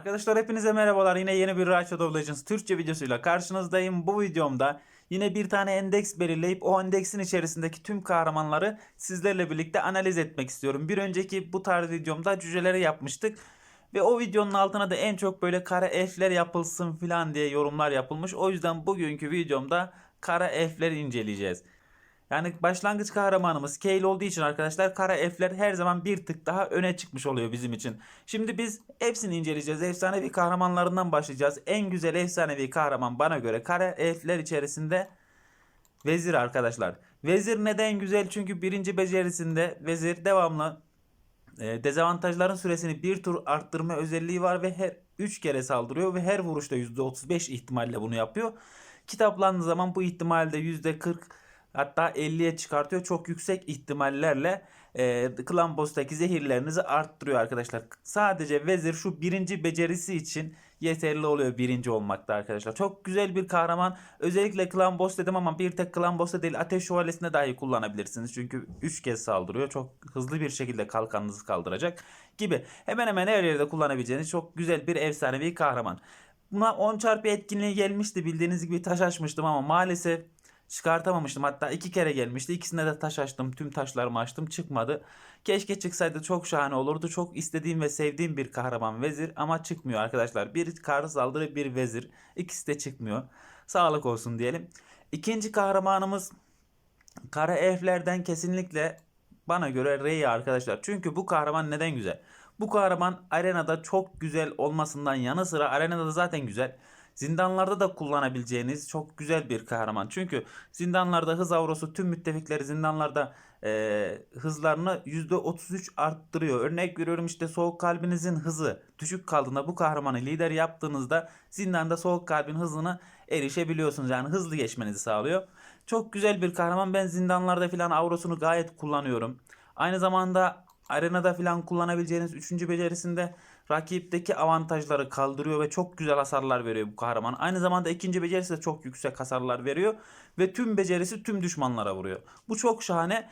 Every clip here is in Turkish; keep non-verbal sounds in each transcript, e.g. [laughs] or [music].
Arkadaşlar hepinize merhabalar. Yine yeni bir Ratchet of Legends Türkçe videosuyla karşınızdayım. Bu videomda yine bir tane endeks belirleyip o endeksin içerisindeki tüm kahramanları sizlerle birlikte analiz etmek istiyorum. Bir önceki bu tarz videomda cüceleri yapmıştık. Ve o videonun altına da en çok böyle kara elfler yapılsın falan diye yorumlar yapılmış. O yüzden bugünkü videomda kara elfleri inceleyeceğiz. Yani başlangıç kahramanımız Kale olduğu için arkadaşlar kara elfler her zaman bir tık daha öne çıkmış oluyor bizim için. Şimdi biz hepsini inceleyeceğiz. Efsanevi kahramanlarından başlayacağız. En güzel efsanevi kahraman bana göre kara elfler içerisinde Vezir arkadaşlar. Vezir neden güzel? Çünkü birinci becerisinde Vezir devamlı e, dezavantajların süresini bir tur arttırma özelliği var ve her 3 kere saldırıyor ve her vuruşta %35 ihtimalle bunu yapıyor. Kitaplandığı zaman bu ihtimalde %40 hatta 50'ye çıkartıyor. Çok yüksek ihtimallerle e, Klan Boss'taki zehirlerinizi arttırıyor arkadaşlar. Sadece vezir şu birinci becerisi için yeterli oluyor birinci olmakta arkadaşlar. Çok güzel bir kahraman. Özellikle Klan Boss dedim ama bir tek Klan Boss'ta değil Ateş Şövalyesi'nde dahi kullanabilirsiniz. Çünkü 3 kez saldırıyor. Çok hızlı bir şekilde kalkanınızı kaldıracak gibi. Hemen hemen her yerde kullanabileceğiniz çok güzel bir efsanevi kahraman. Buna 10 çarpı etkinliği gelmişti. Bildiğiniz gibi taş açmıştım ama maalesef çıkartamamıştım. Hatta iki kere gelmişti. İkisinde de taş açtım. Tüm taşlarımı açtım. Çıkmadı. Keşke çıksaydı çok şahane olurdu. Çok istediğim ve sevdiğim bir kahraman vezir ama çıkmıyor arkadaşlar. Bir karı saldırı bir vezir. İkisi de çıkmıyor. Sağlık olsun diyelim. İkinci kahramanımız kara elflerden kesinlikle bana göre Rey arkadaşlar. Çünkü bu kahraman neden güzel? Bu kahraman arenada çok güzel olmasından yanı sıra arenada da zaten güzel. Zindanlarda da kullanabileceğiniz çok güzel bir kahraman. Çünkü zindanlarda hız avrosu tüm müttefikleri zindanlarda e, hızlarını %33 arttırıyor. Örnek veriyorum işte soğuk kalbinizin hızı düşük kaldığında bu kahramanı lider yaptığınızda zindanda soğuk kalbin hızını erişebiliyorsunuz. Yani hızlı geçmenizi sağlıyor. Çok güzel bir kahraman. Ben zindanlarda filan avrosunu gayet kullanıyorum. Aynı zamanda arenada filan kullanabileceğiniz 3. becerisinde rakipteki avantajları kaldırıyor ve çok güzel hasarlar veriyor bu kahraman. Aynı zamanda ikinci becerisi de çok yüksek hasarlar veriyor ve tüm becerisi tüm düşmanlara vuruyor. Bu çok şahane.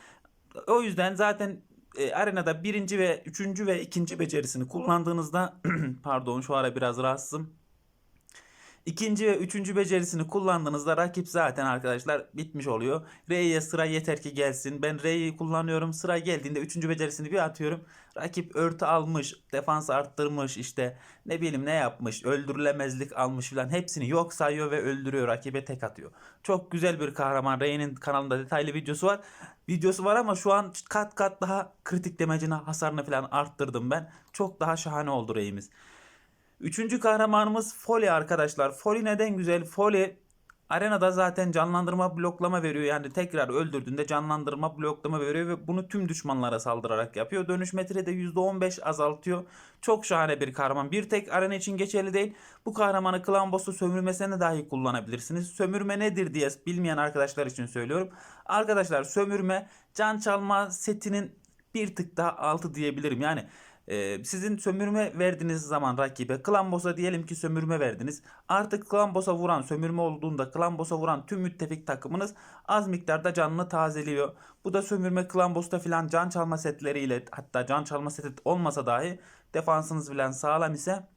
O yüzden zaten e, arenada birinci ve üçüncü ve ikinci becerisini kullandığınızda [clears throat] pardon şu ara biraz rahatsızım. İkinci ve üçüncü becerisini kullandığınızda rakip zaten arkadaşlar bitmiş oluyor. R'ye sıra yeter ki gelsin. Ben R'yi kullanıyorum. Sıra geldiğinde üçüncü becerisini bir atıyorum. Rakip örtü almış, defans arttırmış işte ne bileyim ne yapmış, öldürülemezlik almış falan hepsini yok sayıyor ve öldürüyor. Rakibe tek atıyor. Çok güzel bir kahraman. R'nin kanalında detaylı videosu var. Videosu var ama şu an kat kat daha kritik demecine hasarını falan arttırdım ben. Çok daha şahane oldu R'imiz. Üçüncü kahramanımız Foley arkadaşlar. Foley neden güzel? Foley arenada zaten canlandırma bloklama veriyor. Yani tekrar öldürdüğünde canlandırma bloklama veriyor ve bunu tüm düşmanlara saldırarak yapıyor. Dönüş metre de %15 azaltıyor. Çok şahane bir kahraman. Bir tek arena için geçerli değil. Bu kahramanı klan boss'u sömürmesine dahi kullanabilirsiniz. Sömürme nedir diye bilmeyen arkadaşlar için söylüyorum. Arkadaşlar sömürme can çalma setinin bir tık daha altı diyebilirim. Yani ee, sizin sömürme verdiğiniz zaman rakibe klan boss'a diyelim ki sömürme verdiniz. Artık klan boss'a vuran sömürme olduğunda klan boss'a vuran tüm müttefik takımınız az miktarda canını tazeliyor. Bu da sömürme klan boss'ta filan can çalma setleriyle hatta can çalma seti olmasa dahi defansınız filan sağlam ise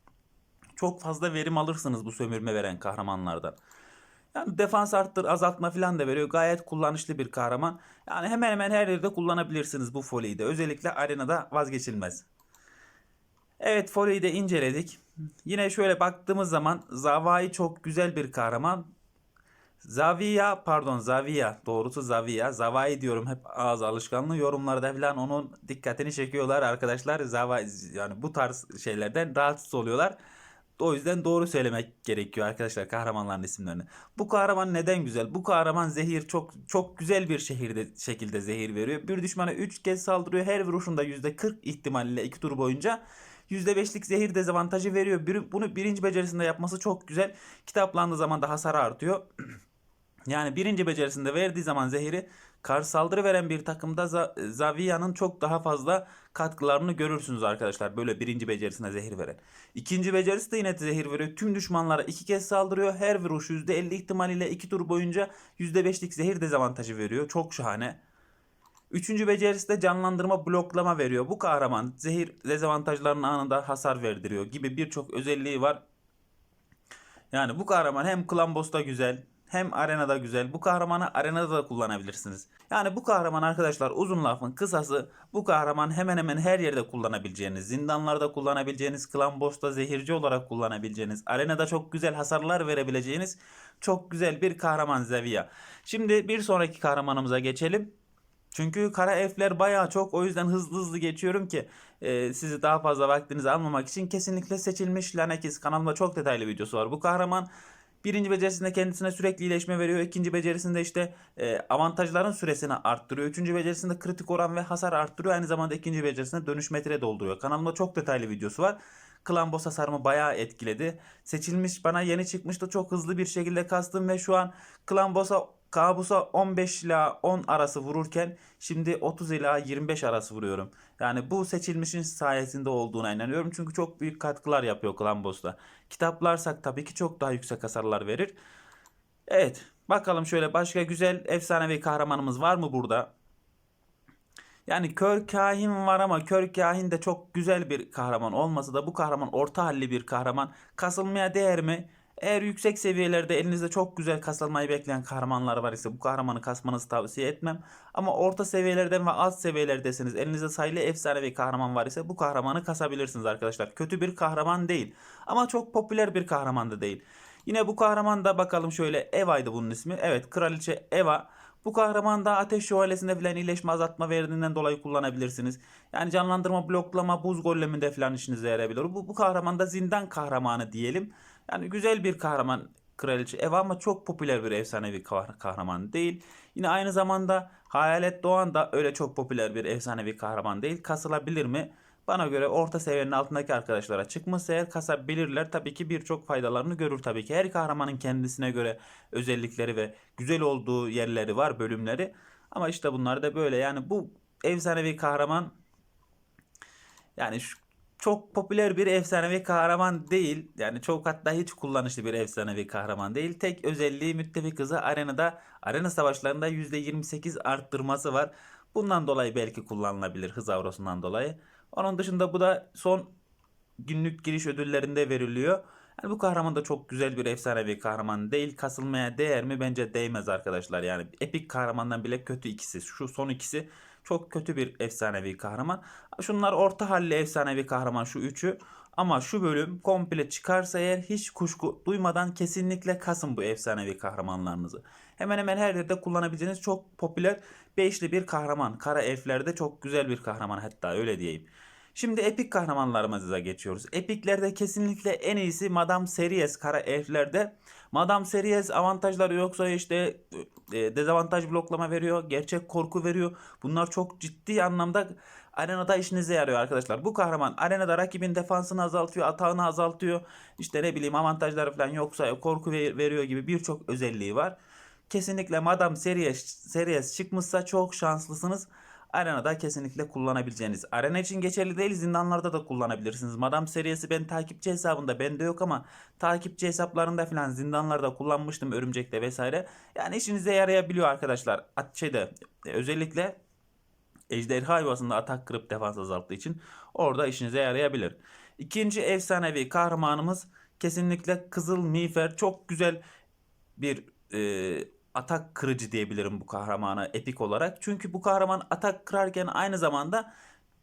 çok fazla verim alırsınız bu sömürme veren kahramanlardan. Yani defans arttır, azaltma falan da veriyor. Gayet kullanışlı bir kahraman. Yani hemen hemen her yerde kullanabilirsiniz bu folyeyi de. Özellikle arenada vazgeçilmez. Evet Foley'i de inceledik. Yine şöyle baktığımız zaman Zavai çok güzel bir kahraman. Zavia pardon Zavia doğrusu Zavia. Zavai diyorum hep ağız alışkanlığı yorumlarda falan onun dikkatini çekiyorlar arkadaşlar. Zavai yani bu tarz şeylerden rahatsız oluyorlar. O yüzden doğru söylemek gerekiyor arkadaşlar kahramanların isimlerini. Bu kahraman neden güzel? Bu kahraman zehir çok çok güzel bir şehirde şekilde zehir veriyor. Bir düşmana 3 kez saldırıyor. Her vuruşunda %40 ihtimalle 2 tur boyunca %5'lik zehir dezavantajı veriyor. Bir, bunu birinci becerisinde yapması çok güzel. Kitaplandığı zaman da hasar artıyor. [clears throat] yani birinci becerisinde verdiği zaman zehiri karşı saldırı veren bir takımda Zaviya'nın çok daha fazla katkılarını görürsünüz arkadaşlar. Böyle birinci becerisine zehir veren. İkinci becerisi de yine zehir veriyor. Tüm düşmanlara iki kez saldırıyor. Her vuruş %50 ihtimaliyle iki tur boyunca %5'lik zehir dezavantajı veriyor. Çok şahane. Üçüncü becerisi de canlandırma bloklama veriyor. Bu kahraman zehir dezavantajlarının anında hasar verdiriyor gibi birçok özelliği var. Yani bu kahraman hem Clan Boss'ta güzel hem arenada güzel. Bu kahramanı arenada da kullanabilirsiniz. Yani bu kahraman arkadaşlar uzun lafın kısası bu kahraman hemen hemen her yerde kullanabileceğiniz, zindanlarda kullanabileceğiniz, Clan Boss'ta zehirci olarak kullanabileceğiniz, arenada çok güzel hasarlar verebileceğiniz çok güzel bir kahraman Zevia. Şimdi bir sonraki kahramanımıza geçelim. Çünkü kara elfler bayağı çok o yüzden hızlı hızlı geçiyorum ki e, sizi daha fazla vaktinizi almamak için kesinlikle seçilmiş Lanekis kanalımda çok detaylı videosu var. Bu kahraman birinci becerisinde kendisine sürekli iyileşme veriyor. ikinci becerisinde işte e, avantajların süresini arttırıyor. Üçüncü becerisinde kritik oran ve hasar arttırıyor. Aynı zamanda ikinci becerisinde dönüş metre dolduruyor. Kanalımda çok detaylı videosu var. Klan boss hasarımı bayağı etkiledi. Seçilmiş bana yeni çıkmıştı. Çok hızlı bir şekilde kastım ve şu an Klan boss'a Kabusa 15 ila 10 arası vururken şimdi 30 ila 25 arası vuruyorum. Yani bu seçilmişin sayesinde olduğuna inanıyorum. Çünkü çok büyük katkılar yapıyor Clan Boss'ta. Kitaplarsak tabii ki çok daha yüksek hasarlar verir. Evet bakalım şöyle başka güzel efsanevi kahramanımız var mı burada? Yani kör kahin var ama kör kahin de çok güzel bir kahraman olmasa da bu kahraman orta halli bir kahraman. Kasılmaya değer mi? Eğer yüksek seviyelerde elinizde çok güzel kasılmayı bekleyen kahramanlar var ise bu kahramanı kasmanızı tavsiye etmem. Ama orta seviyelerden ve alt seviyelerdesiniz. Elinizde sayılı efsanevi kahraman var ise bu kahramanı kasabilirsiniz arkadaşlar. Kötü bir kahraman değil. Ama çok popüler bir kahraman da değil. Yine bu kahraman da bakalım şöyle Eva'ydı bunun ismi. Evet kraliçe Eva. Bu kahraman da ateş şövalyesinde falan iyileşme azaltma verdiğinden dolayı kullanabilirsiniz. Yani canlandırma, bloklama, buz golleminde falan işinize yarayabilir. Bu, bu kahraman da zindan kahramanı diyelim. Yani güzel bir kahraman kraliçe Eva ama çok popüler bir efsanevi kah- kahraman değil. Yine aynı zamanda Hayalet Doğan da öyle çok popüler bir efsanevi kahraman değil. Kasılabilir mi? Bana göre orta seviyenin altındaki arkadaşlara çıkmışsa eğer kasabilirler. Tabii ki birçok faydalarını görür tabii ki. Her kahramanın kendisine göre özellikleri ve güzel olduğu yerleri var, bölümleri. Ama işte bunlar da böyle. Yani bu efsanevi kahraman yani şu, çok popüler bir efsanevi kahraman değil. Yani çok hatta hiç kullanışlı bir efsanevi kahraman değil. Tek özelliği müttefik hızı arenada, arena savaşlarında %28 arttırması var. Bundan dolayı belki kullanılabilir hız avrosundan dolayı. Onun dışında bu da son günlük giriş ödüllerinde veriliyor. Yani bu kahraman da çok güzel bir efsanevi kahraman değil. Kasılmaya değer mi? Bence değmez arkadaşlar. Yani epik kahramandan bile kötü ikisi. Şu son ikisi çok kötü bir efsanevi kahraman. Şunlar orta halli efsanevi kahraman şu üçü. Ama şu bölüm komple çıkarsa eğer hiç kuşku duymadan kesinlikle kasın bu efsanevi kahramanlarınızı. Hemen hemen her yerde kullanabileceğiniz çok popüler beşli bir kahraman. Kara elflerde çok güzel bir kahraman hatta öyle diyeyim. Şimdi epik kahramanlarımıza geçiyoruz. Epiklerde kesinlikle en iyisi Madame Series kara elflerde. Madame Series avantajları yoksa işte e, dezavantaj bloklama veriyor, gerçek korku veriyor. Bunlar çok ciddi anlamda arenada işinize yarıyor arkadaşlar. Bu kahraman arenada rakibin defansını azaltıyor, atağını azaltıyor. İşte ne bileyim avantajları falan yoksa korku ver- veriyor gibi birçok özelliği var. Kesinlikle Madame Series, Series çıkmışsa çok şanslısınız. Arenada kesinlikle kullanabileceğiniz. Arena için geçerli değil zindanlarda da kullanabilirsiniz. Madame serisi ben takipçi hesabında bende yok ama takipçi hesaplarında falan zindanlarda kullanmıştım örümcekte vesaire. Yani işinize yarayabiliyor arkadaşlar. At şeyde özellikle ejderha yuvasında atak kırıp defans azalttığı için orada işinize yarayabilir. İkinci efsanevi kahramanımız kesinlikle Kızıl Miğfer. Çok güzel bir e, atak kırıcı diyebilirim bu kahramana epik olarak. Çünkü bu kahraman atak kırarken aynı zamanda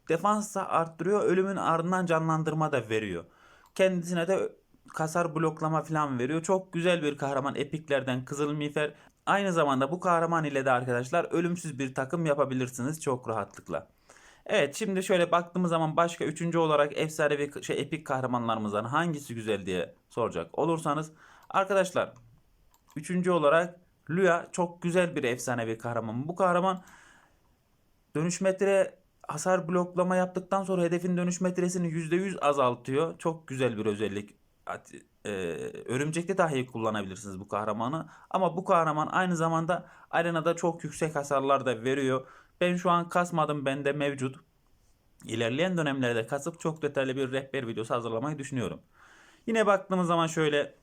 defans da arttırıyor. Ölümün ardından canlandırma da veriyor. Kendisine de kasar bloklama falan veriyor. Çok güzel bir kahraman epiklerden Kızıl Miğfer. Aynı zamanda bu kahraman ile de arkadaşlar ölümsüz bir takım yapabilirsiniz çok rahatlıkla. Evet şimdi şöyle baktığımız zaman başka üçüncü olarak efsanevi şey epik kahramanlarımızdan hangisi güzel diye soracak olursanız arkadaşlar üçüncü olarak Lua çok güzel bir efsanevi kahraman. Bu kahraman dönüş metre hasar bloklama yaptıktan sonra hedefin dönüş metresini %100 azaltıyor. Çok güzel bir özellik. At- e, örümcekte dahi kullanabilirsiniz bu kahramanı. Ama bu kahraman aynı zamanda arenada çok yüksek hasarlar da veriyor. Ben şu an kasmadım bende mevcut. İlerleyen dönemlerde kasıp çok detaylı bir rehber videosu hazırlamayı düşünüyorum. Yine baktığımız zaman şöyle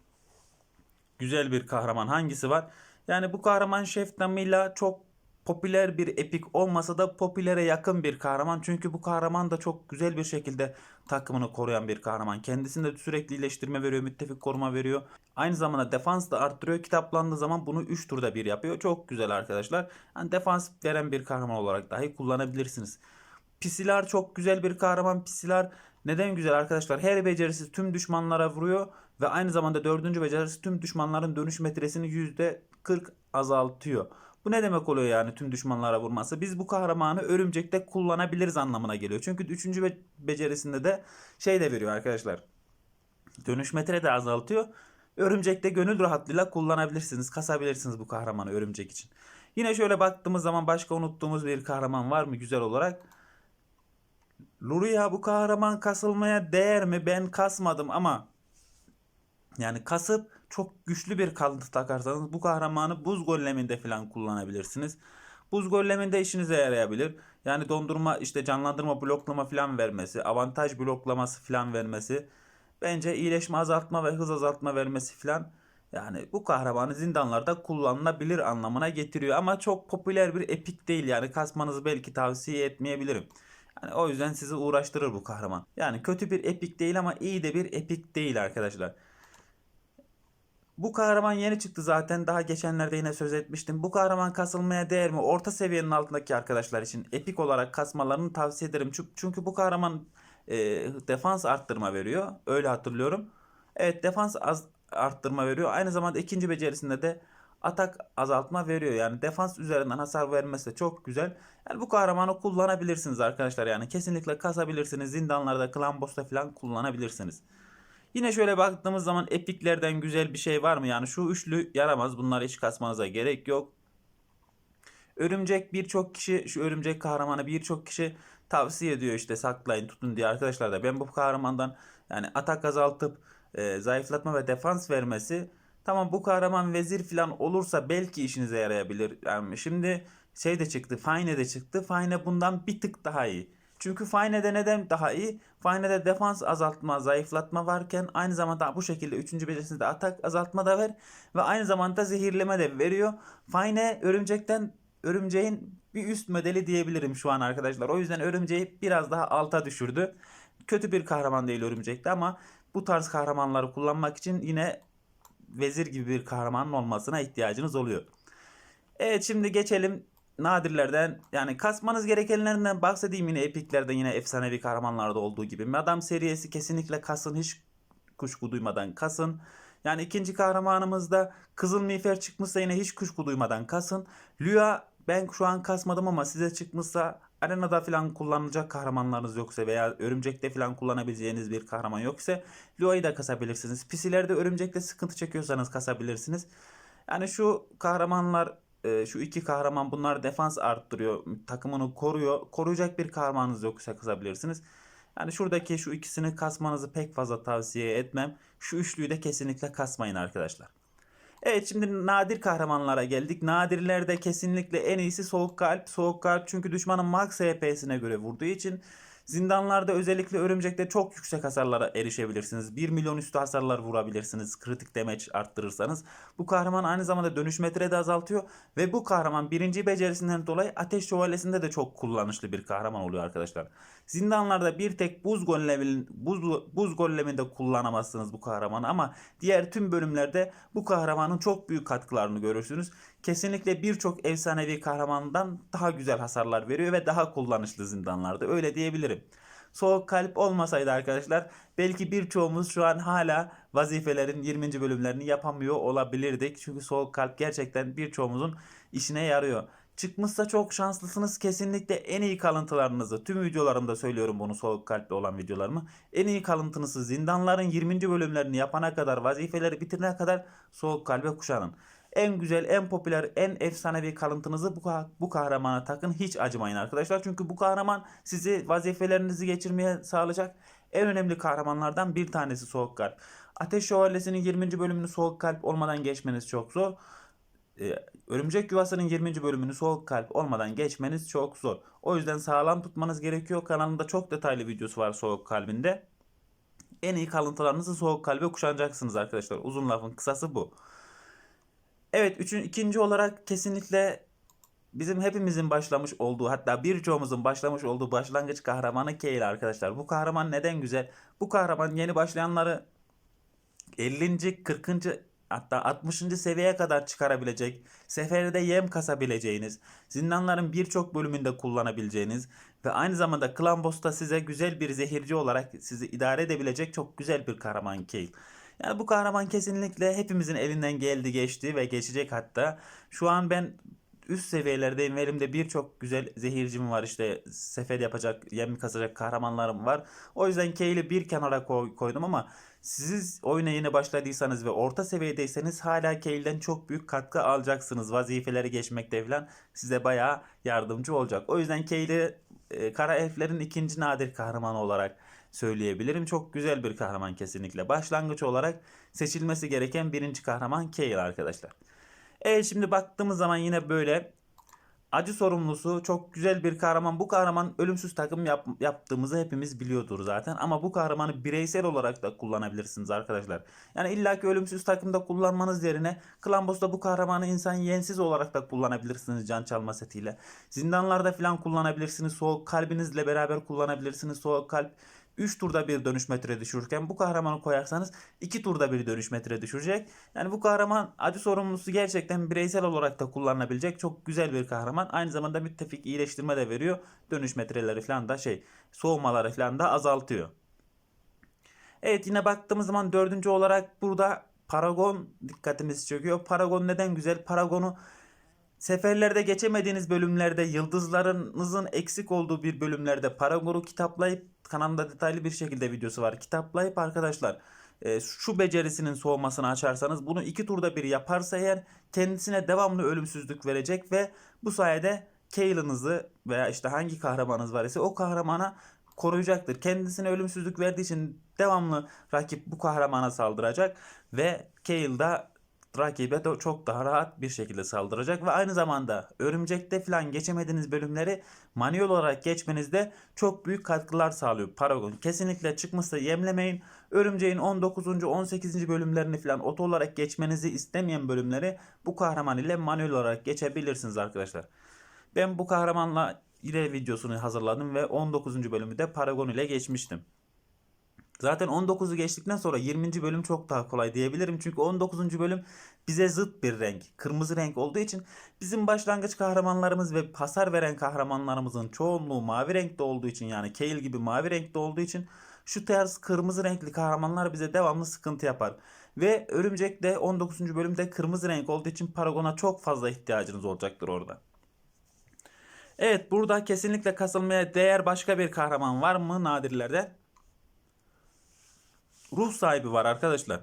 güzel bir kahraman hangisi var? Yani bu kahraman Şef Damila çok popüler bir epik olmasa da popülere yakın bir kahraman. Çünkü bu kahraman da çok güzel bir şekilde takımını koruyan bir kahraman. Kendisinde sürekli iyileştirme veriyor, müttefik koruma veriyor. Aynı zamanda defans da arttırıyor. Kitaplandığı zaman bunu 3 turda bir yapıyor. Çok güzel arkadaşlar. Yani defans veren bir kahraman olarak dahi kullanabilirsiniz. Pisilar çok güzel bir kahraman. Pisilar neden güzel arkadaşlar? Her becerisi tüm düşmanlara vuruyor ve aynı zamanda dördüncü becerisi tüm düşmanların dönüş metresini %40 azaltıyor. Bu ne demek oluyor yani tüm düşmanlara vurması? Biz bu kahramanı örümcekte kullanabiliriz anlamına geliyor. Çünkü üçüncü be- becerisinde de şey de veriyor arkadaşlar. Dönüş metre de azaltıyor. Örümcekte gönül rahatlığıyla kullanabilirsiniz. Kasabilirsiniz bu kahramanı örümcek için. Yine şöyle baktığımız zaman başka unuttuğumuz bir kahraman var mı güzel olarak? Luria bu kahraman kasılmaya değer mi? Ben kasmadım ama yani kasıp çok güçlü bir kalıntı takarsanız bu kahramanı buz golleminde falan kullanabilirsiniz. Buz golleminde işinize yarayabilir. Yani dondurma işte canlandırma bloklama falan vermesi, avantaj bloklaması falan vermesi. Bence iyileşme azaltma ve hız azaltma vermesi falan yani bu kahramanı zindanlarda kullanılabilir anlamına getiriyor. Ama çok popüler bir epik değil yani kasmanızı belki tavsiye etmeyebilirim. Yani o yüzden sizi uğraştırır bu kahraman. Yani kötü bir epik değil ama iyi de bir epik değil arkadaşlar. Bu kahraman yeni çıktı zaten. Daha geçenlerde yine söz etmiştim. Bu kahraman kasılmaya değer mi? Orta seviyenin altındaki arkadaşlar için epik olarak kasmalarını tavsiye ederim. Çünkü, bu kahraman e, defans arttırma veriyor. Öyle hatırlıyorum. Evet defans az arttırma veriyor. Aynı zamanda ikinci becerisinde de atak azaltma veriyor. Yani defans üzerinden hasar vermesi de çok güzel. Yani bu kahramanı kullanabilirsiniz arkadaşlar. Yani kesinlikle kasabilirsiniz. Zindanlarda, klan boss'ta falan kullanabilirsiniz. Yine şöyle baktığımız zaman epiklerden güzel bir şey var mı? Yani şu üçlü yaramaz. Bunları hiç kasmanıza gerek yok. Örümcek birçok kişi şu örümcek kahramanı birçok kişi tavsiye ediyor işte saklayın tutun diye arkadaşlar da ben bu kahramandan yani atak azaltıp e, zayıflatma ve defans vermesi tamam bu kahraman vezir falan olursa belki işinize yarayabilir. Yani şimdi şey de çıktı Fine de çıktı. Fine bundan bir tık daha iyi. Çünkü Fine'de neden daha iyi? Fine'de defans azaltma, zayıflatma varken aynı zamanda bu şekilde 3. becerisinde atak azaltma da ver ve aynı zamanda zehirleme de veriyor. Fine örümcekten örümceğin bir üst modeli diyebilirim şu an arkadaşlar. O yüzden örümceği biraz daha alta düşürdü. Kötü bir kahraman değil örümcekte ama bu tarz kahramanları kullanmak için yine vezir gibi bir kahramanın olmasına ihtiyacınız oluyor. Evet şimdi geçelim nadirlerden yani kasmanız gerekenlerinden bahsedeyim yine epiklerden yine efsanevi kahramanlarda olduğu gibi. Madam serisi kesinlikle kasın hiç kuşku duymadan kasın. Yani ikinci kahramanımızda Kızıl Miğfer çıkmışsa yine hiç kuşku duymadan kasın. Lua ben şu an kasmadım ama size çıkmışsa arenada falan kullanılacak kahramanlarınız yoksa veya örümcekte falan kullanabileceğiniz bir kahraman yoksa Lua'yı da kasabilirsiniz. Pisilerde örümcekte sıkıntı çekiyorsanız kasabilirsiniz. Yani şu kahramanlar e, şu iki kahraman bunlar defans arttırıyor. Takımını koruyor. Koruyacak bir kahramanınız yoksa kasabilirsiniz. Yani şuradaki şu ikisini kasmanızı pek fazla tavsiye etmem. Şu üçlüyü de kesinlikle kasmayın arkadaşlar. Evet şimdi nadir kahramanlara geldik. Nadirlerde kesinlikle en iyisi Soğuk Kalp. Soğuk Kalp çünkü düşmanın max HP'sine göre vurduğu için zindanlarda özellikle örümcekte çok yüksek hasarlara erişebilirsiniz. 1 milyon üstü hasarlar vurabilirsiniz. Kritik damage arttırırsanız. Bu kahraman aynı zamanda dönüş metre de azaltıyor. Ve bu kahraman birinci becerisinden dolayı ateş şövalyesinde de çok kullanışlı bir kahraman oluyor arkadaşlar. Zindanlarda bir tek buz gollemin buz, buz golleminde kullanamazsınız bu kahramanı ama diğer tüm bölümlerde bu kahramanın çok büyük katkılarını görürsünüz. Kesinlikle birçok efsanevi kahramandan daha güzel hasarlar veriyor ve daha kullanışlı zindanlarda öyle diyebilirim. Soğuk kalp olmasaydı arkadaşlar belki birçoğumuz şu an hala vazifelerin 20. bölümlerini yapamıyor olabilirdik. Çünkü soğuk kalp gerçekten birçoğumuzun işine yarıyor. Çıkmışsa çok şanslısınız. Kesinlikle en iyi kalıntılarınızı, tüm videolarımda söylüyorum bunu soğuk kalpli olan videolarımı. En iyi kalıntınızı zindanların 20. bölümlerini yapana kadar, vazifeleri bitirene kadar soğuk kalbe kuşanın. En güzel, en popüler, en efsanevi kalıntınızı bu, bu kahramana takın. Hiç acımayın arkadaşlar. Çünkü bu kahraman sizi vazifelerinizi geçirmeye sağlayacak en önemli kahramanlardan bir tanesi Soğuk Kalp. Ateş Şövalyesi'nin 20. bölümünü Soğuk Kalp olmadan geçmeniz çok zor. Ee, Örümcek Yuvası'nın 20. bölümünü Soğuk Kalp olmadan geçmeniz çok zor. O yüzden sağlam tutmanız gerekiyor. Kanalımda çok detaylı videosu var Soğuk Kalb'inde. En iyi kalıntılarınızı Soğuk Kalbe kuşanacaksınız arkadaşlar. Uzun lafın kısası bu. Evet üçün, ikinci olarak kesinlikle bizim hepimizin başlamış olduğu hatta birçoğumuzun başlamış olduğu başlangıç kahramanı Kale arkadaşlar. Bu kahraman neden güzel? Bu kahraman yeni başlayanları 50. 40. hatta 60. seviyeye kadar çıkarabilecek, seferde yem kasabileceğiniz, zindanların birçok bölümünde kullanabileceğiniz ve aynı zamanda Clan Boss'ta size güzel bir zehirci olarak sizi idare edebilecek çok güzel bir kahraman Kale. Yani bu kahraman kesinlikle hepimizin elinden geldi geçti ve geçecek hatta. Şu an ben üst seviyelerdeyim ve elimde birçok güzel zehircim var işte sefer yapacak, yem kasacak kahramanlarım var. O yüzden Kale'i bir kenara koy- koydum ama siz oyuna yeni başladıysanız ve orta seviyedeyseniz hala Kale'den çok büyük katkı alacaksınız. Vazifeleri geçmekte falan size bayağı yardımcı olacak. O yüzden Kale'i e, kara elflerin ikinci nadir kahramanı olarak söyleyebilirim. Çok güzel bir kahraman kesinlikle. Başlangıç olarak seçilmesi gereken birinci kahraman Kale arkadaşlar. Evet şimdi baktığımız zaman yine böyle acı sorumlusu çok güzel bir kahraman. Bu kahraman ölümsüz takım yap- yaptığımızı hepimiz biliyordur zaten. Ama bu kahramanı bireysel olarak da kullanabilirsiniz arkadaşlar. Yani illaki ölümsüz takımda kullanmanız yerine Clan Boss'ta bu kahramanı insan yensiz olarak da kullanabilirsiniz can çalma setiyle. Zindanlarda falan kullanabilirsiniz. Soğuk kalbinizle beraber kullanabilirsiniz. Soğuk kalp 3 turda bir dönüş metre düşürürken bu kahramanı koyarsanız 2 turda bir dönüş metre düşürecek. Yani bu kahraman acı sorumlusu gerçekten bireysel olarak da kullanılabilecek çok güzel bir kahraman. Aynı zamanda müttefik iyileştirme de veriyor. Dönüş metreleri falan da şey soğumaları falan da azaltıyor. Evet yine baktığımız zaman dördüncü olarak burada Paragon dikkatimizi çekiyor. Paragon neden güzel? Paragon'u Seferlerde geçemediğiniz bölümlerde yıldızlarınızın eksik olduğu bir bölümlerde Paragon'u kitaplayıp kanalımda detaylı bir şekilde videosu var. Kitaplayıp arkadaşlar e, şu becerisinin soğumasını açarsanız bunu iki turda bir yaparsa eğer kendisine devamlı ölümsüzlük verecek ve bu sayede Kale'ınızı veya işte hangi kahramanınız var ise o kahramana koruyacaktır. Kendisine ölümsüzlük verdiği için devamlı rakip bu kahramana saldıracak ve Kale da rakibe de çok daha rahat bir şekilde saldıracak ve aynı zamanda örümcekte falan geçemediğiniz bölümleri manuel olarak geçmenizde çok büyük katkılar sağlıyor Paragon. Kesinlikle çıkmışsa yemlemeyin. Örümceğin 19. 18. bölümlerini falan oto olarak geçmenizi istemeyen bölümleri bu kahraman ile manuel olarak geçebilirsiniz arkadaşlar. Ben bu kahramanla ile videosunu hazırladım ve 19. bölümü de Paragon ile geçmiştim. Zaten 19'u geçtikten sonra 20. bölüm çok daha kolay diyebilirim. Çünkü 19. bölüm bize zıt bir renk. Kırmızı renk olduğu için bizim başlangıç kahramanlarımız ve hasar veren kahramanlarımızın çoğunluğu mavi renkte olduğu için yani Kale gibi mavi renkte olduğu için şu tarz kırmızı renkli kahramanlar bize devamlı sıkıntı yapar. Ve Örümcek de 19. bölümde kırmızı renk olduğu için Paragon'a çok fazla ihtiyacınız olacaktır orada. Evet burada kesinlikle kasılmaya değer başka bir kahraman var mı nadirlerde? Ruh sahibi var arkadaşlar.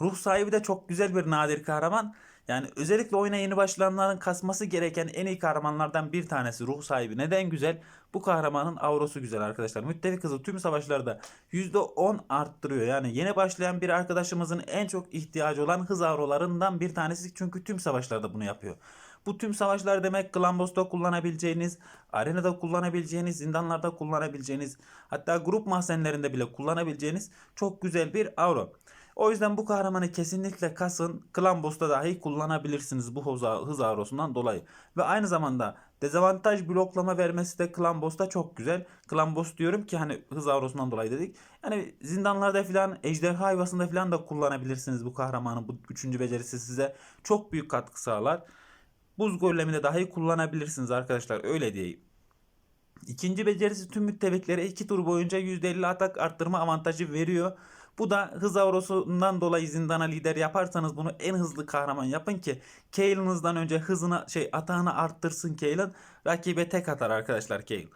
Ruh sahibi de çok güzel bir nadir kahraman. Yani özellikle oyuna yeni başlayanların kasması gereken en iyi kahramanlardan bir tanesi ruh sahibi. Neden güzel? Bu kahramanın avrosu güzel arkadaşlar. Müttefik hızı tüm savaşlarda %10 arttırıyor. Yani yeni başlayan bir arkadaşımızın en çok ihtiyacı olan hız avrolarından bir tanesi. Çünkü tüm savaşlarda bunu yapıyor. Bu tüm savaşlar demek Glambos'ta kullanabileceğiniz, arenada kullanabileceğiniz, zindanlarda kullanabileceğiniz, hatta grup mahzenlerinde bile kullanabileceğiniz çok güzel bir avro. O yüzden bu kahramanı kesinlikle kasın. Klambos'ta dahi kullanabilirsiniz bu hız, avrosundan dolayı. Ve aynı zamanda dezavantaj bloklama vermesi de Klambos'ta çok güzel. Klambos diyorum ki hani hız avrosundan dolayı dedik. Yani zindanlarda filan ejderha hayvasında filan da kullanabilirsiniz bu kahramanın. Bu üçüncü becerisi size çok büyük katkı sağlar. Buz goleminde dahi kullanabilirsiniz arkadaşlar öyle diyeyim. İkinci becerisi tüm müttefiklere 2 tur boyunca %50 atak arttırma avantajı veriyor. Bu da hız avrosundan dolayı zindana lider yaparsanız bunu en hızlı kahraman yapın ki Kaelin'ızdan önce hızına şey atağını arttırsın Kaelin. Rakibe tek atar arkadaşlar Kael.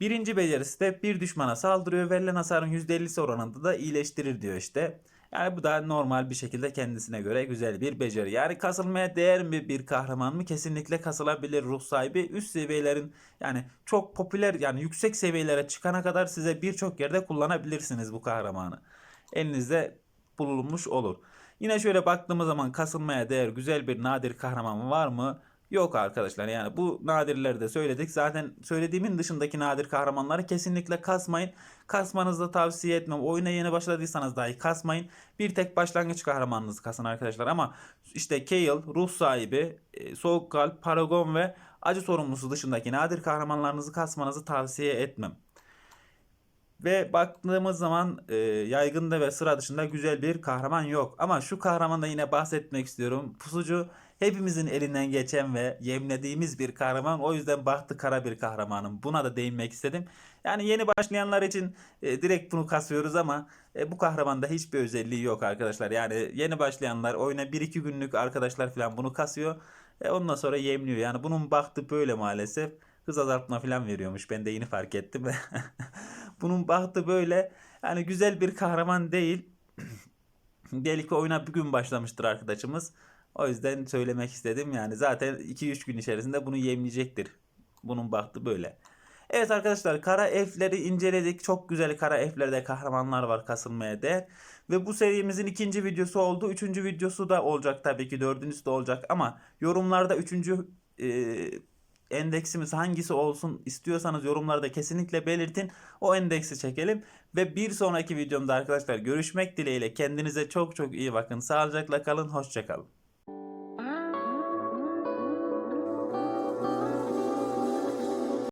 Birinci becerisi de bir düşmana saldırıyor. Verilen hasarın %50'si oranında da iyileştirir diyor işte. Yani bu da normal bir şekilde kendisine göre güzel bir beceri. Yani kasılmaya değer mi bir kahraman mı? Kesinlikle kasılabilir ruh sahibi. Üst seviyelerin yani çok popüler yani yüksek seviyelere çıkana kadar size birçok yerde kullanabilirsiniz bu kahramanı. Elinizde bulunmuş olur. Yine şöyle baktığımız zaman kasılmaya değer güzel bir nadir kahraman var mı? Yok arkadaşlar yani bu nadirleri de söyledik. Zaten söylediğimin dışındaki nadir kahramanları kesinlikle kasmayın. Kasmanızı da tavsiye etmem. Oyuna yeni başladıysanız dahi kasmayın. Bir tek başlangıç kahramanınızı kasın arkadaşlar. Ama işte Kayle, ruh sahibi, e, soğuk kalp, paragon ve acı sorumlusu dışındaki nadir kahramanlarınızı kasmanızı tavsiye etmem. Ve baktığımız zaman e, yaygında ve sıra dışında güzel bir kahraman yok. Ama şu kahramanda yine bahsetmek istiyorum. Pusucu hepimizin elinden geçen ve yemlediğimiz bir kahraman. O yüzden bahtı kara bir kahramanım. Buna da değinmek istedim. Yani yeni başlayanlar için e, direkt bunu kasıyoruz ama e, bu kahramanda hiçbir özelliği yok arkadaşlar. Yani yeni başlayanlar oyuna 1-2 günlük arkadaşlar falan bunu kasıyor. E, ondan sonra yemliyor. Yani bunun bahtı böyle maalesef. Hız azaltma falan veriyormuş. Ben de yeni fark ettim. [laughs] Bunun bahtı böyle. Yani güzel bir kahraman değil. [clears throat] Belki oyuna bugün başlamıştır arkadaşımız. O yüzden söylemek istedim. Yani zaten 2-3 gün içerisinde bunu yemleyecektir. Bunun bahtı böyle. Evet arkadaşlar kara elfleri inceledik. Çok güzel kara elflerde kahramanlar var kasılmaya değer. Ve bu serimizin ikinci videosu oldu. Üçüncü videosu da olacak tabii ki. Dördüncüsü de olacak. Ama yorumlarda üçüncü e, endeksimiz hangisi olsun istiyorsanız yorumlarda kesinlikle belirtin. O endeksi çekelim. Ve bir sonraki videomda arkadaşlar görüşmek dileğiyle. Kendinize çok çok iyi bakın. Sağlıcakla kalın. Hoşçakalın.